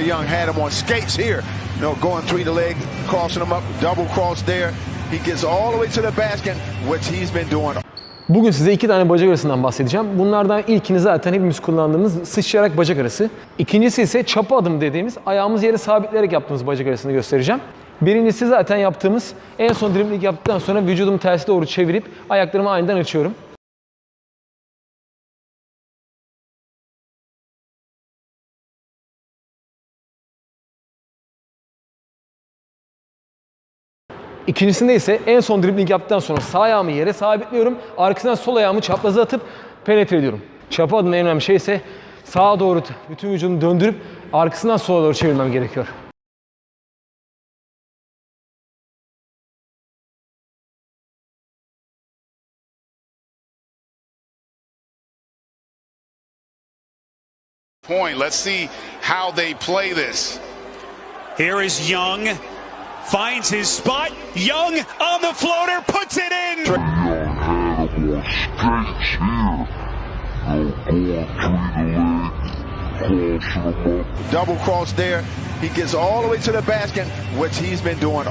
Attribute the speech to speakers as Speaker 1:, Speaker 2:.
Speaker 1: Young had him on skates here. You know, going between the leg, crossing him up, double cross there. He gets all the way to the basket, which he's been doing
Speaker 2: Bugün size iki tane bacak arasından bahsedeceğim. Bunlardan ilkini zaten hepimiz kullandığımız sıçrayarak bacak arası. İkincisi ise çapa adım dediğimiz ayağımızı yere sabitleyerek yaptığımız bacak arasını göstereceğim. Birincisi zaten yaptığımız en son dribbling yaptıktan sonra vücudumu tersi doğru çevirip ayaklarımı aniden açıyorum. İkincisinde ise en son dribbling yaptıktan sonra sağ ayağımı yere sabitliyorum. Arkasından sol ayağımı çapraza atıp penetre ediyorum. Çapa adına en önemli şey ise sağa doğru bütün vücudumu döndürüp arkasından sola doğru çevirmem gerekiyor.
Speaker 3: point. Let's see how they play this.
Speaker 4: Here is Young. Finds his spot. Young on the floater, puts it in.
Speaker 5: Young had him on skates here. They'll go the leg, crossing him
Speaker 1: double cross there. He gets all the way to the basket, which he's been doing